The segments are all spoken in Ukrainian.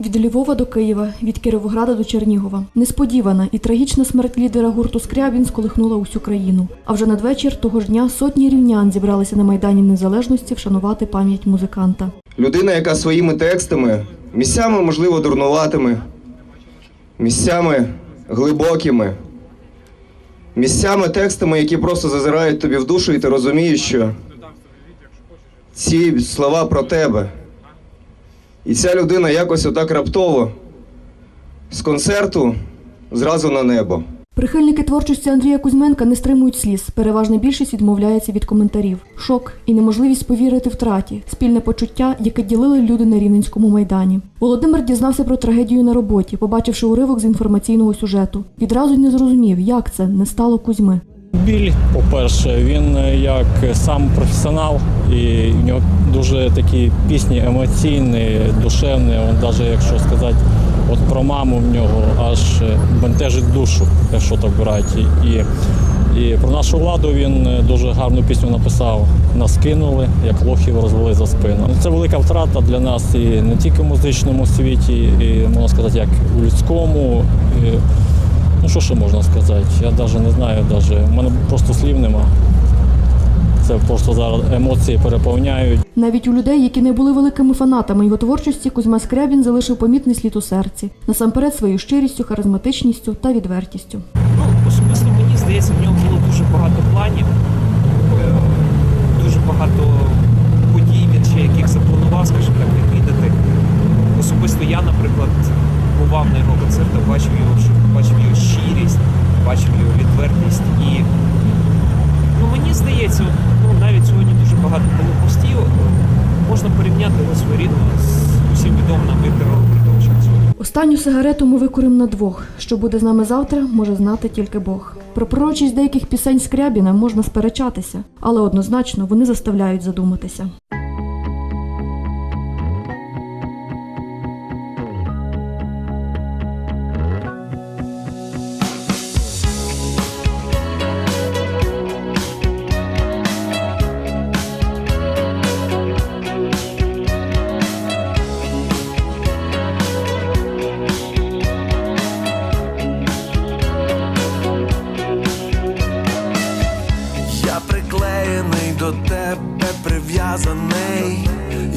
Від Львова до Києва, від Кіровограда до Чернігова. Несподівана і трагічна смерть лідера гурту Скрябін сколихнула усю країну. А вже надвечір того ж дня сотні рівнян зібралися на Майдані Незалежності вшанувати пам'ять музиканта. Людина, яка своїми текстами, місцями, можливо, дурнуватими, місцями глибокими, місцями текстами, які просто зазирають тобі в душу, і ти розумієш, що ці слова про тебе. І ця людина якось отак раптово з концерту зразу на небо. Прихильники творчості Андрія Кузьменка не стримують сліз. Переважна більшість відмовляється від коментарів. Шок і неможливість повірити втраті, спільне почуття, яке ділили люди на Рівненському майдані. Володимир дізнався про трагедію на роботі, побачивши уривок з інформаційного сюжету. Відразу не зрозумів, як це не стало Кузьми. Біль, по-перше, він е, як сам професіонал, і в нього дуже такі пісні емоційні, душевні. Навіть якщо сказати от про маму в нього аж е, бентежить душу, якщо так брати. І, і про нашу владу він е, дуже гарну пісню написав. Нас кинули, як лохів розвели за спину. Ну, Це велика втрата для нас і не тільки в музичному світі, і можна сказати, як у людському. І, Ну що ще можна сказати? Я навіть не знаю, даже. у мене просто слів нема. Це просто зараз емоції переповняють. Навіть у людей, які не були великими фанатами його творчості, Кузьма Скрябін залишив помітний слід у серці, насамперед своєю щирістю, харизматичністю та відвертістю. Ну, особисто мені здається, в нього було дуже багато планів, е, дуже багато подій, він ще яких запланував, скажімо так, відвідати. Особисто я, наприклад, бував концертах, бачив його, бачив його щирість, бачив його відвертість. І ну, мені здається, ну, навіть сьогодні дуже багато було постів. Можна порівняти його своєрідно з усім відомим нам Віктором Притовченцем. Останню сигарету ми викуримо на двох. Що буде з нами завтра, може знати тільки Бог. Про пророчість деяких пісень Скрябіна можна сперечатися, але однозначно вони заставляють задуматися. До тебе, прив'язаний,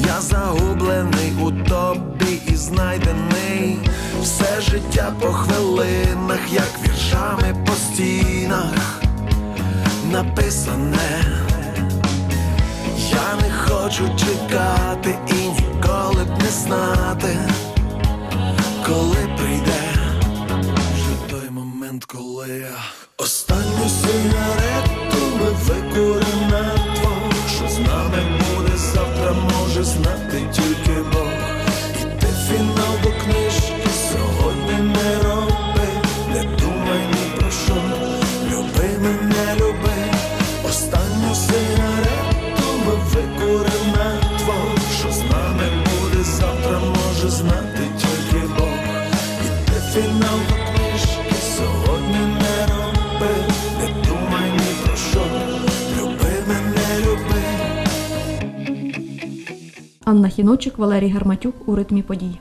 я загублений у тобі і знайдений. Все життя по хвилинах, як віршами по стінах написане. Я не хочу чекати і ніколи б не знати, коли прийде вже той момент, коли я останню сигарету тільки Бог. І ти фінал до книжки сьогодні не роби, не думай ні про що, люби мене, люби. Останню сигарету ми викуримо на двох Що з нами буде завтра, може знати тільки Бог. І ти фінал до Анна Хіночик, Валерій Гарматюк у ритмі подій.